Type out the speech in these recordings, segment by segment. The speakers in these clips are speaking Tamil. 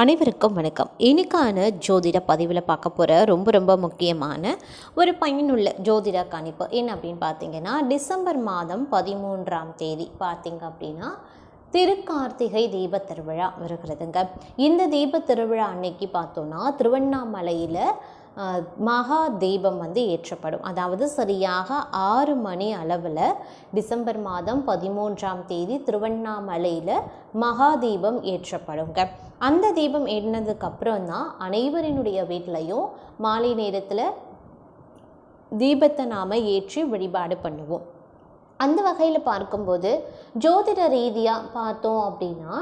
அனைவருக்கும் வணக்கம். இன்னைக்கான ஜோதிட பதிவில் பார்க்க போகிற ரொம்ப ரொம்ப முக்கியமான ஒரு பயனுள்ள ஜோதிட கணிப்பு என்ன அப்படின்னு பார்த்தீங்கன்னா டிசம்பர் மாதம் பதிமூன்றாம் தேதி பார்த்தீங்க அப்படின்னா திருக்கார்த்திகை தீப திருவிழா வருகிறதுங்க. இந்த தீப திருவிழா அன்னைக்கு பார்த்தோன்னா திருவண்ணாமலையில் மகா தீபம் வந்து ஏற்றப்படும். அதாவது சரியாக ஆறு மணி அளவில் டிசம்பர் மாதம் பதிமூன்றாம் தேதி திருவண்ணாமலையில் மகா தீபம் ஏற்றப்படுங்க. அந்த தீபம் ஏற்றினதுக்கப்புறம் தான் அனைவரினுடைய வீட்லேயும் மாலை நேரத்தில் தீபத்தை நாம் ஏற்றி வழிபாடு பண்ணுவோம். அந்த வகையில் பார்க்கும்போது ஜோதிட ரீதியாக பார்த்தோம் அப்படின்னா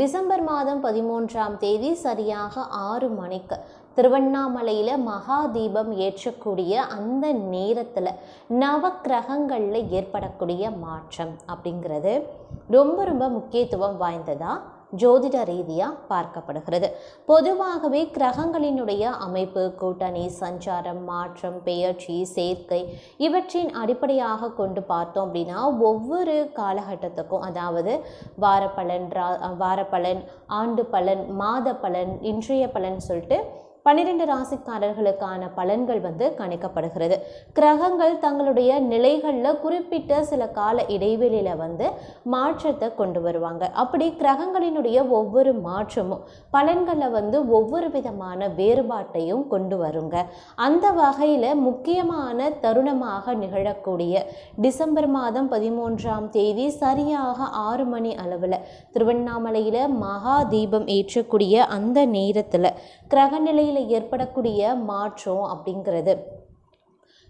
டிசம்பர் மாதம் பதிமூன்றாம் தேதி சரியாக ஆறு மணிக்கு திருவண்ணாமலையில் மகா தீபம் ஏற்றக்கூடிய அந்த நேரத்தில் நவக்கிரகங்களில் ஏற்படக்கூடிய மாற்றம் அப்படிங்கிறது ரொம்ப ரொம்ப முக்கியத்துவம் வாய்ந்ததாக ஜோதிட ரீதியாக பார்க்கப்படுகிறது. பொதுவாகவே கிரகங்களினுடைய அமைப்பு கூட்டணி சஞ்சாரம் மாற்றம் பெயர்ச்சி சேர்க்கை இவற்றின் அடிப்படையாக கொண்டு பார்த்தோம் அப்படின்னா ஒவ்வொரு காலகட்டத்துக்கும் அதாவது வாரப்பலன் ரா வாரப்பலன் ஆண்டு பலன் மாத பலன் இன்றைய பலன் சொல்லிட்டு பன்னிரெண்டு ராசிக்காரர்களுக்கான பலன்கள் வந்து கணிக்கப்படுகிறது. கிரகங்கள் தங்களுடைய நிலைகளில் குறிப்பிட்ட சில கால இடைவெளியில் வந்து மாற்றத்தை கொண்டு வருவாங்க. அப்படி கிரகங்களினுடைய ஒவ்வொரு மாற்றமும் பலன்களில் வந்து ஒவ்வொரு விதமான வேறுபாட்டையும் கொண்டு வருங்க. அந்த வகையில் முக்கியமான தருணமாக நிகழக்கூடிய டிசம்பர் மாதம் பதிமூன்றாம் தேதி சரியாக ஆறு மணி அளவில் திருவண்ணாமலையில் மகா தீபம் ஏற்றக்கூடிய அந்த நேரத்தில் கிரகநிலையில் ஏற்படக்கூடிய மாற்றம் அப்படிங்கிறது.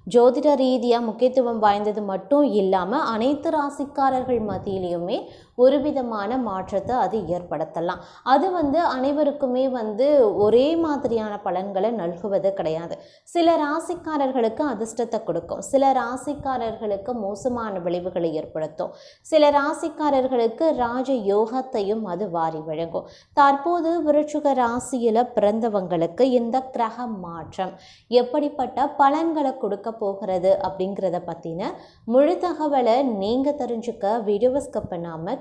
ஜோதிட ரீதியாக முக்கியத்துவம் வாய்ந்தது மட்டும் இல்லாமல் அனைத்து ராசிக்காரர்கள் மத்தியிலையுமே ஒரு விதமான மாற்றத்தை அது ஏற்படுத்தலாம். அது வந்து அனைவருக்குமே வந்து ஒரே மாதிரியான பலன்களை நல்குவது கிடையாது. சில ராசிக்காரர்களுக்கு அதிர்ஷ்டத்தை கொடுக்கும். சில ராசிக்காரர்களுக்கு மோசமான விளைவுகளை ஏற்படுத்தும். சில ராசிக்காரர்களுக்கு ராஜ யோகத்தையும் அது வாரி வழங்கும். தற்போது விருட்சுக ராசியில் பிறந்தவங்களுக்கு இந்த கிரக மாற்றம் எப்படிப்பட்ட பலன்களை கொடுக்க போகிறது அப்படிங்கிறத பற்றின முழு தகவலை நீங்கள் தெரிஞ்சுக்க வீடியோவை ஸ்கப் பண்ணாமல்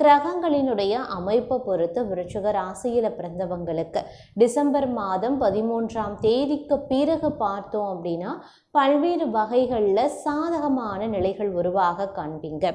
கிரகங்களினுடைய அமைப்பை பொறுத்து விருச்சிக ராசியில் பிறந்தவங்களுக்கு டிசம்பர் மாதம் பதிமூன்றாம் தேதிக்கு பிறகு பார்த்தோம் அப்படின்னா பல்வேறு வகைகளில் சாதகமான நிலைகள் உருவாக காண்பீங்க.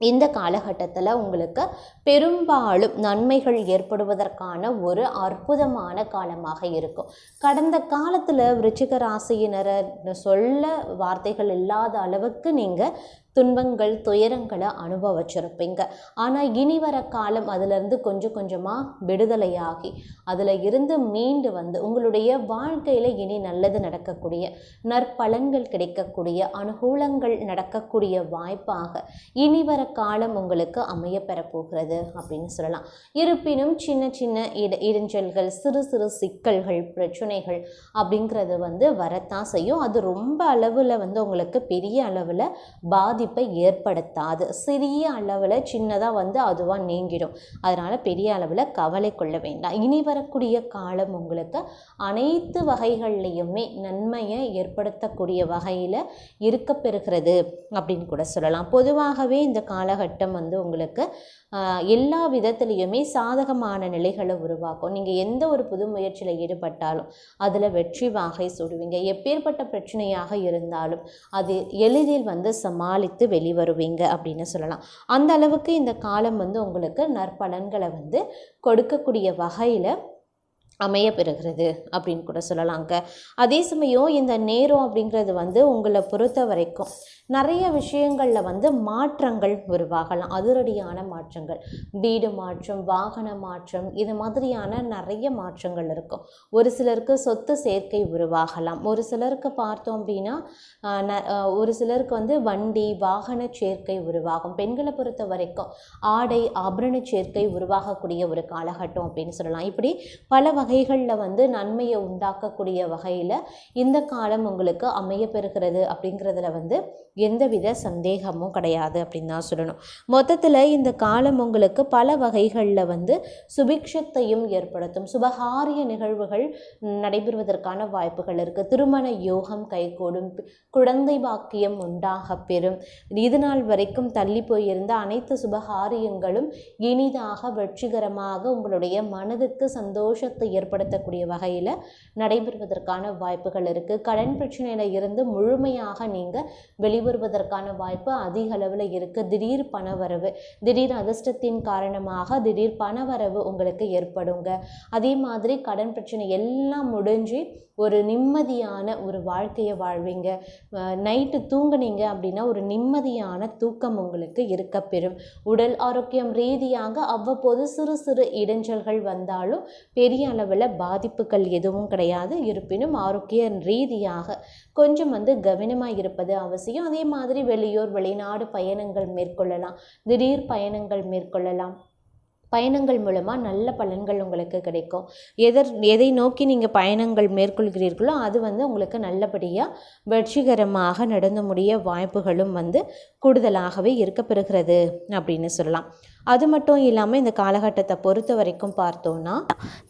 இந்த காலகட்டத்தில் உங்களுக்கு பெரும்பாலும் நன்மைகள் ஏற்படுவதற்கான ஒரு அற்புதமான காலமாக இருக்கும். கடந்த காலத்தில் விருச்சிக ராசியினரை சொல்ல வார்த்தைகள் இல்லாத அளவுக்கு நீங்கள் துன்பங்கள் துயரங்களை அனுபவிச்சிருப்பீங்க. ஆனால் இனி வர காலம் அதிலிருந்து கொஞ்சம் கொஞ்சமாக விடுதலையாகி அதில் இருந்து மீண்டு வந்து உங்களுடைய வாழ்க்கையில் இனி நல்லது நடக்கக்கூடிய நற்பலன்கள் கிடைக்கக்கூடிய அனுகூலங்கள் நடக்கக்கூடிய வாய்ப்பாக இனி வர காலம் உங்களுக்கு அமைய பெறப்போகிறது அப்படின்னு சொல்லலாம். இருப்பினும் சின்ன சின்ன இட இடைஞ்சல்கள் சிறு சிறு சிக்கல்கள் பிரச்சனைகள் அப்படிங்கிறது வந்து வரத்தான் செய்யும். அது ரொம்ப அளவில் வந்து உங்களுக்கு பெரிய அளவில் பாதிப்பு ஏற்படுத்தாது. சிறிய அளவில் சின்னதாக வந்து அதுவாக நீங்கிடும். அதனால் பெரிய அளவில் கவலை கொள்ள வேண்டாம். இனி வரக்கூடிய காலம் உங்களுக்கு அனைத்து வகைகள்லையுமே நன்மையை ஏற்படுத்தக்கூடிய வகையில் இருக்க பெறுகிறது அப்படின்னு கூட சொல்லலாம். பொதுவாகவே இந்த காலகட்டம் வந்து உங்களுக்கு எல்லா விதத்துலேயுமே சாதகமான நிலைகளை உருவாக்கும். நீங்கள் எந்த ஒரு புது முயற்சியில் ஈடுபட்டாலும் அதில் வெற்றி வாகை சுடுவீங்க. எப்பேற்பட்ட பிரச்சனையாக இருந்தாலும் அது எளிதில் வந்து சமாளித்து வெளிவருவீங்க அப்படின்னு சொல்லலாம். அந்த அளவுக்கு இந்த காலம் வந்து உங்களுக்கு நற்பலன்களை வந்து கொடுக்கக்கூடிய வகையில் அமைய பெறுகிறது அப்படின்னு கூட சொல்லலாங்க. அதே சமயம் இந்த நேரம் அப்படிங்கிறது வந்து உங்களை பொறுத்த வரைக்கும் நிறைய விஷயங்களில் வந்து மாற்றங்கள் உருவாகலாம். அதிரடியான மாற்றங்கள். வீடு மாற்றம் வாகன மாற்றம் இது மாதிரியான நிறைய மாற்றங்கள் இருக்கும். ஒரு சிலருக்கு சொத்து சேர்க்கை உருவாகலாம். ஒரு சிலருக்கு பார்த்தோம் அப்படின்னா ந- ஒரு சிலருக்கு வந்து வண்டி வாகன சேர்க்கை உருவாகும். பெண்களை பொறுத்த வரைக்கும் ஆடை ஆபரண சேர்க்கை உருவாகக்கூடிய ஒரு காலகட்டம் அப்படின்னு சொல்லலாம். இப்படி பல வகைகளில் வந்து நன்மையை உண்டாக்கக்கூடிய வகையில் இந்த காலம் உங்களுக்கு அமைய பெறுகிறது அப்படிங்கிறதுல வந்து எந்தவித சந்தேகமும் கிடையாது அப்படின்னு தான் சொல்லணும். மொத்தத்தில் இந்த காலம் உங்களுக்கு பல வகைகளில் வந்து சுபிக்ஷத்தையும் ஏற்படுத்தும். சுபகாரிய நிகழ்வுகள் நடைபெறுவதற்கான வாய்ப்புகள் இருக்குது திருமண யோகம் கைகூடும். குழந்தை பாக்கியம் உண்டாக பெறும். இது நாள் வரைக்கும் தள்ளி போயிருந்த அனைத்து சுபகாரியங்களும் இனிதாக வெற்றிகரமாக உங்களுடைய மனதுக்கு சந்தோஷத்தை ஏற்படுத்தக்கூடிய வகையில் நடைபெறுவதற்கான வாய்ப்புகள் இருக்குது கடன் பிரச்சனையில் இருந்து முழுமையாக நீங்கள் வெளிவருவதற்கான வாய்ப்பு அதிக அளவில் இருக்குது திடீர் பணவரவு திடீர் அதிர்ஷ்டத்தின் காரணமாக திடீர் பணவரவு உங்களுக்கு ஏற்படுங்க. அதே மாதிரி கடன் பிரச்சனை எல்லாம் முடிஞ்சு ஒரு நிம்மதியான ஒரு வாழ்க்கையை வாழ்வீங்க. நைட்டு தூங்குனீங்க அப்படின்னா ஒரு நிம்மதியான தூக்கம் உங்களுக்கு இருக்கப்பெறும் உடல் ஆரோக்கியம் ரீதியாக அவ்வப்போது சிறு சிறு இடைஞ்சல்கள் வந்தாலும் பெரிய அளவில் பாதிப்புகள் எதுவும் கிடையாது. இருப்பினும் ஆரோக்கிய ரீதியாக கொஞ்சம் வந்து கவனமாக இருப்பது அவசியம். அதே மாதிரி வெளியூர் வெளிநாடு பயணங்கள் மேற்கொள்ளலாம். திடீர் பயணங்கள் மேற்கொள்ளலாம். பயணங்கள் மூலமாக நல்ல பலன்கள் உங்களுக்கு கிடைக்கும். எதர் எதை நோக்கி நீங்கள் பயணங்கள் மேற்கொள்கிறீர்களோ அது வந்து உங்களுக்கு நல்லபடியாக வெற்றிகரமாக நடந்து முடிய வாய்ப்புகளும் வந்து கூடுதலாகவே இருக்கப்பெறுகிறது அப்படின்னு சொல்லலாம். அது மட்டும் இல்லாமல் இந்த காலகட்டத்தை பொறுத்த வரைக்கும் பார்த்தோன்னா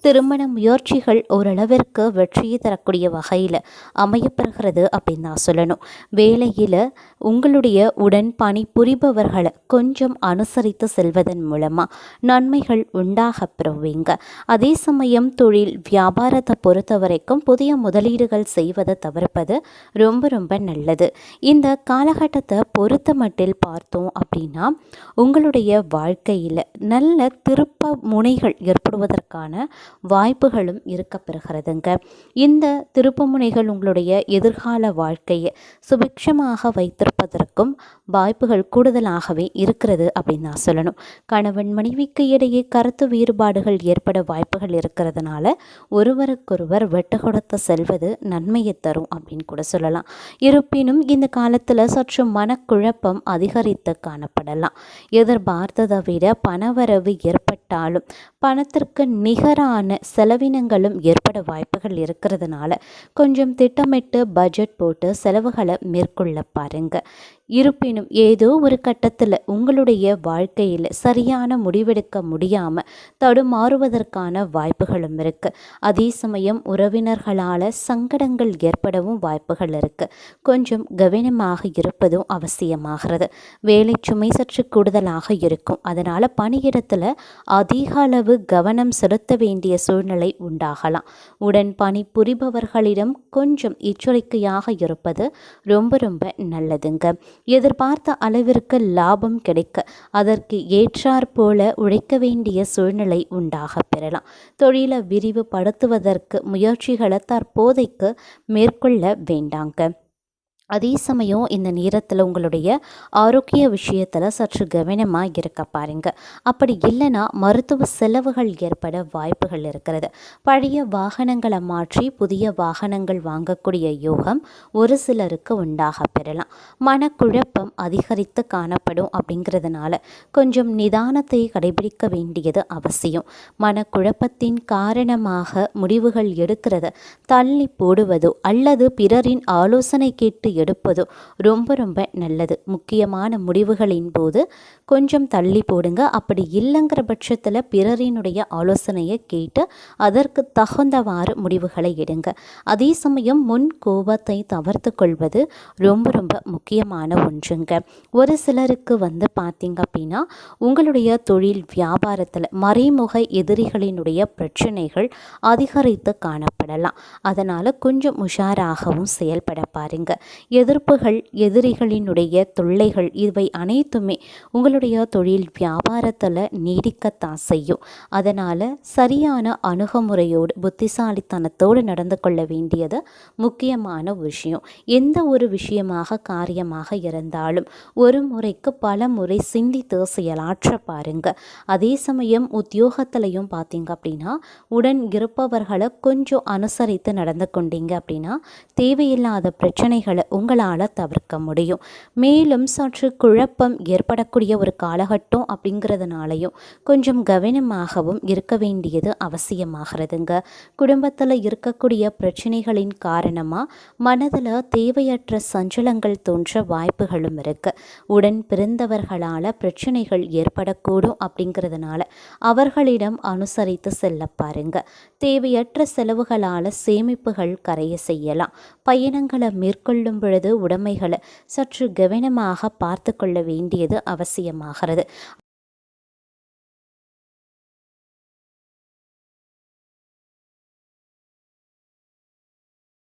திருமண முயற்சிகள் ஓரளவிற்கு வெற்றியை தரக்கூடிய வகையில் அமையப்பெறுகிறது அப்படின்னு நான் சொல்லணும். வேலையில் உங்களுடைய உடன் பணி புரிபவர்களை கொஞ்சம் அனுசரித்து செல்வதன் மூலமாக நன்மைகள் உண்டாக பெறுவீங்க. அதே சமயம் தொழில் வியாபாரத்தை பொறுத்த வரைக்கும் புதிய முதலீடுகள் செய்வதை தவிர்ப்பது ரொம்ப ரொம்ப நல்லது. இந்த காலகட்டத்தை பொறுத்த மட்டில் பார்த்தோம் அப்படின்னா உங்களுடைய வாழ்க்கையில் நல்ல திருப்ப முனைகள் ஏற்படுவதற்கான வாய்ப்புகளும் இருக்க பெறுகிறதுங்க இந்த திருப்பு முனைகள் உங்களுடைய எதிர்கால வாழ்க்கையை சுபிக்ஷமாக வைத்திருப்பதற்கும் வாய்ப்புகள் கூடுதலாகவே இருக்கிறது அப்படின்னு நான் சொல்லணும். கணவன் மனைவிக்கு இடையே கருத்து வேறுபாடுகள் ஏற்பட வாய்ப்புகள் இருக்கிறதுனால ஒருவருக்கொருவர் வெட்டு கொடுத்து செல்வது நன்மையை தரும் அப்படின்னு கூட சொல்லலாம். இருப்பினும் இந்த காலத்தில் சற்று மனக்குழப்பம் அதிகரித்து காணப்படலாம். எதிர்பார்த்ததை விட பணவரவு ஏற்பட்டாலும் பணத்திற்கு நிகரான செலவினங்களும் ஏற்பட வாய்ப்புகள் இருக்கிறதுனால கொஞ்சம் திட்டமிட்டு பட்ஜெட் போட்டு செலவுகளை மேற்கொள்ள பாருங்க. இருப்பினும் ஏதோ ஒரு கட்டத்தில் உங்களுடைய வாழ்க்கையில் சரியான முடிவெடுக்க முடியாமல் தடுமாறுவதற்கான வாய்ப்புகளும் இருக்குது அதே சமயம் உறவினர்களால் சங்கடங்கள் ஏற்படவும் வாய்ப்புகள் இருக்குது கொஞ்சம் கவனமாக இருப்பதும் அவசியமாகிறது. வேலை சுமை சற்று கூடுதலாக இருக்கும். அதனால் பணியிடத்தில் அதிக அளவு கவனம் செலுத்த வேண்டிய சூழ்நிலை உண்டாகலாம். உடன் பணி புரிபவர்களிடம் கொஞ்சம் எச்சரிக்கையாக இருப்பது ரொம்ப ரொம்ப நல்லதுங்க. எதிர்பார்த்த அளவிற்கு லாபம் கிடைக்க அதற்கு ஏற்றாற் போல உழைக்க வேண்டிய சூழ்நிலை உண்டாக பெறலாம். தொழிலை விரிவுபடுத்துவதற்கு முயற்சிகளை தற்போதைக்கு மேற்கொள்ள வேண்டாங்க. அதே சமயம் இந்த நேரத்தில் உங்களுடைய ஆரோக்கிய விஷயத்தில் சற்று கவனமாக இருக்க பாருங்க. அப்படி இல்லைன்னா மருத்துவ செலவுகள் ஏற்பட வாய்ப்புகள் இருக்கிறது. பழைய வாகனங்களை மாற்றி புதிய வாகனங்கள் வாங்கக்கூடிய யோகம் ஒரு சிலருக்கு உண்டாக பெறலாம். மனக்குழப்பம் அதிகரித்து காணப்படும் அப்படிங்கிறதுனால கொஞ்சம் நிதானத்தை கடைபிடிக்க வேண்டியது அவசியம். மனக்குழப்பத்தின் காரணமாக முடிவுகள் எடுக்கிறத தள்ளி போடுவதோ அல்லது பிறரின் ஆலோசனை கேட்டு எடுப்பதோ ரொம்ப ரொம்ப நல்லது. முக்கியமான முடிவுகளின் போது கொஞ்சம் தள்ளி போடுங்க. அப்படி இல்லைங்கிற பட்சத்தில் பிறரினுடைய ஆலோசனையை கேட்டு அதற்கு தகுந்தவாறு முடிவுகளை எடுங்க. அதே சமயம் முன் கோபத்தை தவிர்த்து கொள்வது ரொம்ப ரொம்ப முக்கியமான ஒன்றுங்க. ஒரு சிலருக்கு வந்து பார்த்தீங்க அப்படின்னா உங்களுடைய தொழில் வியாபாரத்தில் மறைமுக எதிரிகளினுடைய பிரச்சனைகள் அதிகரித்து காணப்படலாம். அதனால் கொஞ்சம் உஷாராகவும் செயல்பட பாருங்க. எதிர்ப்புகள் எதிரிகளினுடைய தொல்லைகள் இவை அனைத்துமே உங்களுடைய தொழில் வியாபாரத்தில் நீடிக்கத்தான் செய்யும். அதனால் சரியான அணுகுமுறையோடு புத்திசாலித்தனத்தோடு நடந்து கொள்ள வேண்டியது முக்கியமான விஷயம். எந்த ஒரு விஷயமாக காரியமாக இருந்தாலும் ஒரு முறைக்கு பல முறை சிந்தித்து செயலாற்ற பாருங்க. அதே சமயம் உத்தியோகத்திலையும் பார்த்தீங்க அப்படின்னா உடன் இருப்பவர்களை கொஞ்சம் அனுசரித்து நடந்து கொண்டீங்க அப்படின்னா தேவையில்லாத பிரச்சனைகளை உங்களால் தவிர்க்க முடியும். மேலும் சற்று குழப்பம் ஏற்படக்கூடிய ஒரு காலகட்டம் அப்படிங்கிறதுனாலையும் கொஞ்சம் கவனமாகவும் இருக்க வேண்டியது அவசியமாகிறதுங்க. குடும்பத்தில் இருக்கக்கூடிய பிரச்சனைகளின் காரணமாக மனதில் தேவையற்ற சஞ்சலங்கள் தோன்ற வாய்ப்புகளும் இருக்கு. உடன் பிறந்தவர்களால் பிரச்சனைகள் ஏற்படக்கூடும் அப்படிங்கிறதுனால அவர்களிடம் அனுசரித்து செல்ல பாருங்க. தேவையற்ற செலவுகளால் சேமிப்புகள் கரைய செய்யலாம். பயணங்களை மேற்கொள்ளும் பொழுது உடைமைகளை சற்று கவனமாக பார்த்து கொள்ள வேண்டியது அவசியம் அவசியமாகிறது